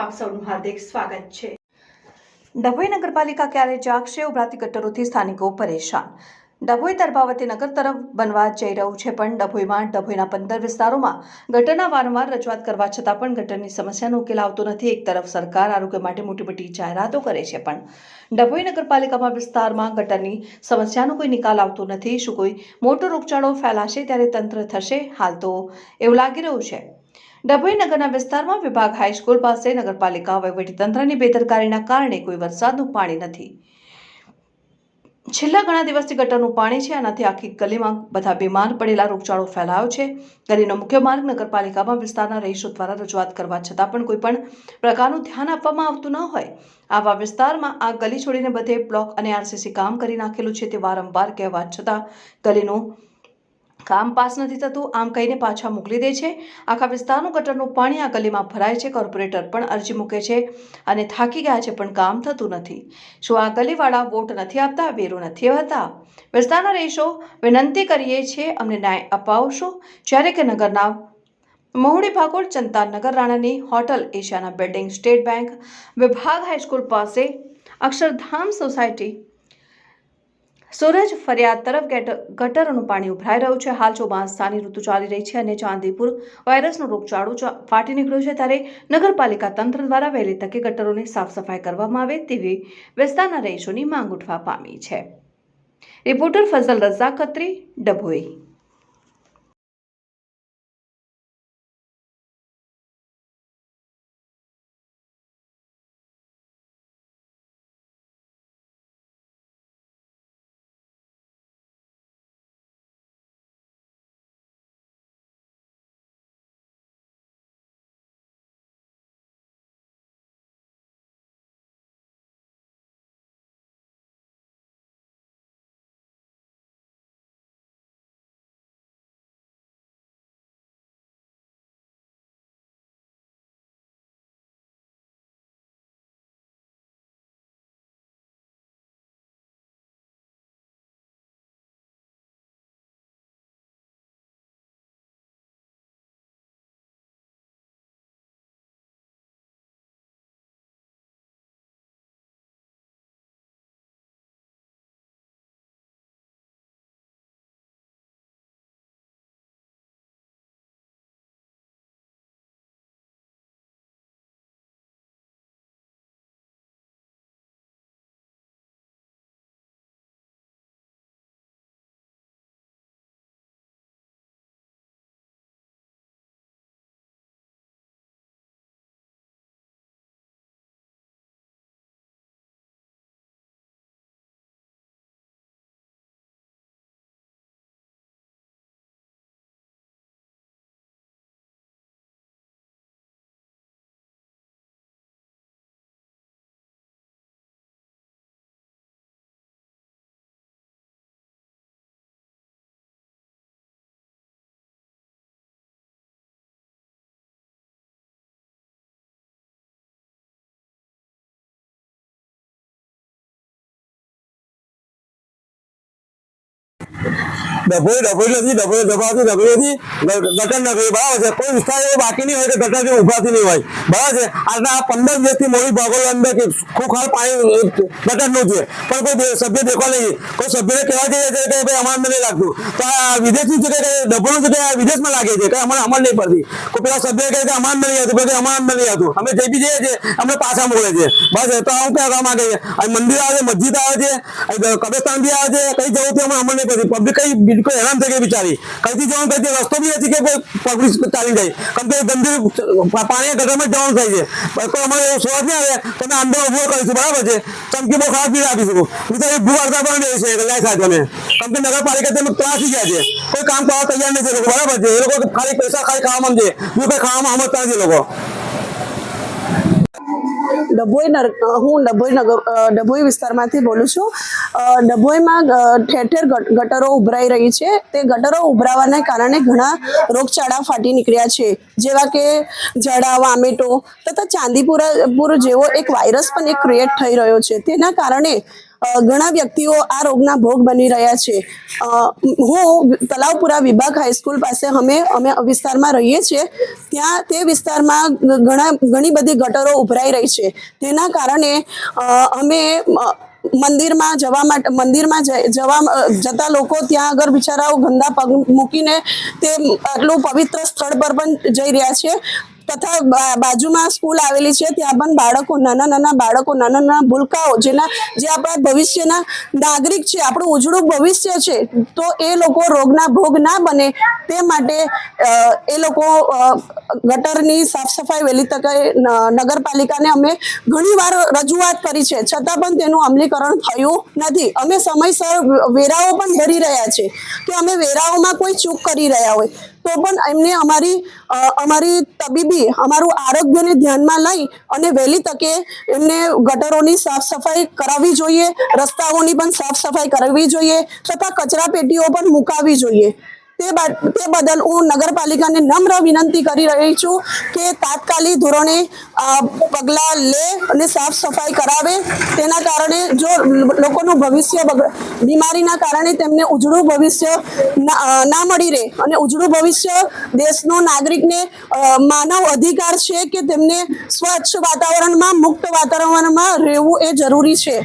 આપ સૌનું હાર્દિક સ્વાગત છે. ડભોઈ નગરપાલિકા ક્યારે જાગશે ઉભરાતી ગટરોથી સ્થાનિકો પરેશાન. ડભોઈ દર્ભાવતી નગર તરફ બનવા જઈ રહ્યું છે, પણ ડભોઈમાં, ડભોઈના પંદર વિસ્તારોમાં ગટરના વારંવાર રજૂઆત કરવા છતાં પણ ગટરની સમસ્યાનો ઉકેલ આવતો નથી. એક તરફ સરકાર આરોગ્ય માટે મોટી મોટી જાહેરાતો કરે છે, પણ ડભોઈ નગરપાલિકામાં વિસ્તારમાં ગટરની સમસ્યાનો કોઈ નિકાલ આવતો નથી. શું કોઈ મોટો રોગચાળો ફેલાશે, ત્યારે તંત્ર થશે? હાલ તો એવું લાગી રહ્યું છે. ડભોઈ નગરના વિસ્તારમાં વિભાગ હાઈસ્કૂલ પાસે નગરપાલિકા વહીવટીતંત્રની બેદરકારીના કારણે કોઈ વરસાદનું પાણી નથી. છેલ્લા ઘણા દિવસથી ગટરનું પાણી છે, આનાથી આખી ગલીમાં બધા બીમાર પડેલા રોગચાળો ફેલાયો છે. ગલીનો મુખ્ય માર્ગ નગરપાલિકામાં વિસ્તારના રહીશો દ્વારા રજૂઆત કરવા છતાં પણ કોઈ પણ પ્રકારનું ધ્યાન આપવામાં આવતું ન હોય. આવા વિસ્તારમાં આ ગલી છોડીને બધે બ્લોક અને આરસીસી કામ કરી નાખેલું છે તે વારંવાર કહેવા છતાં ગલીનું કામ પાસ નથી થતું, આમ કહીને પાછા મોકલી દે છે. આખા વિસ્તારનું ગટરનું પાણી આ ગલીમાં ભરાય છે. કોર્પોરેટર પણ અરજી મૂકે છે અને થાકી ગયા છે, પણ કામ થતું નથી. શું આ ગલીવાળા વોટ નથી આપતા? વેરો નથી આવતા વિસ્તારના રહીશો વિનંતી કરીએ છીએ, અમને ન્યાય અપાવશો. જ્યારે કે નગરના મહુડી ભાગોળ ચંતા નગર રાણાની hotel Ashiana building state bank વિભાગ હાઈસ્કૂલ પાસે અક્ષરધામ સોસાયટી સૂરજ ફરિયાદ તરફ ગટરનું પાણી ઉભરાઈ રહ્યું છે. હાલ ચોમાસાની ઋતુ ચાલી રહી છે અને ચાંદીપુર વાયરસનો રોગચાળો ફાટી નીકળ્યો છે. ત્યારે નગરપાલિકા તંત્ર દ્વારા વહેલી તકે ગટરોની સાફ સફાઈ કરવામાં આવે તેવી વિસ્તારના રહીશોની માંગ ઉઠવા પામી છે. રિપોર્ટર ફઝલ રઝા ખત્રી, ડભોઈ. ડભોઈ ડભોઈ નથી, ડભોઈ દબાવતી, ડભોઈ નથી. ગટર નથી. બરાબર છે? કોઈ વિસ્તાર એવો બાકી નહીં હોય કે ગટર જે ઉભાથી નહીં હોય. બરાબર છે? આજના આ પંદર દિવસથી મોડી ભાગોળ અંદર કે ખુખાર પાણી ગટરનું છે. પણ કોઈ સભ્ય દેખવા નહીં કોઈ સભ્યને કહેવા જઈએ છે કે ભાઈ, અમારે નથી લાગતું. તો આ વિદેશની જગ્યાએ કે આ વિદેશમાં લાગે છે? કે અમારે અમલ નહીં પડતી. કોઈ પેલા સભ્ય કહે કે, અમારે નથી આવતું. પછી અમારે નથી આવતું. અમે જે બી જઈએ છીએ, અમને પાછા મોકલે છે. બસ તો હું કહેવા માંગે છે. મંદિર આવે છે, મસ્જિદ આવે છે કબ્રસ્તાન બી આવે છે, કઈ જવું તે અમને નહીં પડતી. પબ્લિક કઈ બિલકુલ હેરાન થઈ ગઈ બિચારી. કઈથી જવાનું, કઈ રસ્તો બી નથી કે પબ્લિક ચાલી જાય. કેમ કે ગંદુ પાણી ગટરમાં જવાનું થાય છે. કોઈ અમારે એવું સ્વાદ નહીં આવે તો અમે અંદર ઊભો કરીશું બરાબર છે? ચમકી બહુ ખરાબ બી રાખીશું બિચારી ભૂ અડધા પણ રહે છે, લાય ખાય તમે. કેમ કે નગરપાલિકા તેનું ત્રાસી ગયા છે. કોઈ કામ કરવા તૈયાર નથી લોકો, બરાબર છે? એ લોકો ખાલી પૈસા ખાલી ખાવા છે બીજું કઈ ખાવામાં સમજતા નથી લોકો. ડભોઈ હું ડભોઈ નગર ડભોઈ વિસ્તારમાંથી બોલું છું. ડભોઈમાં ઠેર ઠેર ગટરો ઉભરાઈ રહી છે. તે ગટરો ઉભરાવાને કારણે ઘણા રોગચાળા ફાટી નીકળ્યા છે. જેવા કે જડા, વામેટો તથા ચાંદીપુરાપુર જેવો એક વાયરસ પણ એક ક્રિએટ થઈ રહ્યો છે. તેના કારણે ઘણા વ્યક્તિઓ આ રોગના ભોગ બની રહ્યા છે. હું તલાવપુરા વિભાગ હાઈસ્કૂલ પાસે અમે અમે વિસ્તારમાં રહીએ છીએ. ત્યાં તે વિસ્તારમાં ઘણા, ઘણી બધી ગટરો ઉભરાઈ રહી છે. તેના કારણે અમે મંદિરમાં જવા માટે, મંદિરમાં જવા જતા લોકો ત્યાં આગળ બિચારાઓ ગંદા પગ મૂકીને તે આટલું પવિત્ર સ્થળ પર પણ જઈ રહ્યા છે. તથા બાજુમાં સ્કૂલ આવેલી છે, ત્યાં પણ બાળકો, નાના નાના બાળકો, નાના નાના ભૂલકાઓ જેના જે આપણા ભવિષ્યના નાગરિક છે, આપણું ઉજળું ભવિષ્ય છે, તો એ લોકો રોગના ભોગ ના બને તે માટે એ લોકો ગટરની સાફ સફાઈ વહેલી તકે નગરપાલિકાને અમે ઘણી વાર રજૂઆત કરી છે, છતાં પણ તેનું અમલીકરણ થયું નથી. અમે સમયસર વેરાઓ પણ ભરી રહ્યા છે, કે અમે વેરાઓમાં કોઈ ચૂક કરી રહ્યા હોય. તો પણ એમને અમારી અમારી તબીબી, અમારું આરોગ્યને ધ્યાનમાં લઈ અને વહેલી તકે એમને ગટરોની સાફ સફાઈ કરાવવી જોઈએ, રસ્તાઓની પણ સાફ સફાઈ કરાવવી જોઈએ, તથા કચરા પેટીઓ પણ મુકાવવી જોઈએ. તે તે બદલ હું નગરપાલિકાને નમ્ર વિનંતી કરી રહી છું કે તાત્કાલિક ધોરણે પગલાં લે અને સાફ સફાઈ કરાવે. તેના કારણે જો લોકોનું ભવિષ્ય બીમારીના કારણે તેમને ઉજળું ભવિષ્ય ના મળી રહે અને ઉજળું ભવિષ્ય દેશનો નાગરિકને માનવ અધિકાર છે કે તેમને સ્વચ્છ વાતાવરણમાં, મુક્ત વાતાવરણમાં રહેવું એ જરૂરી છે.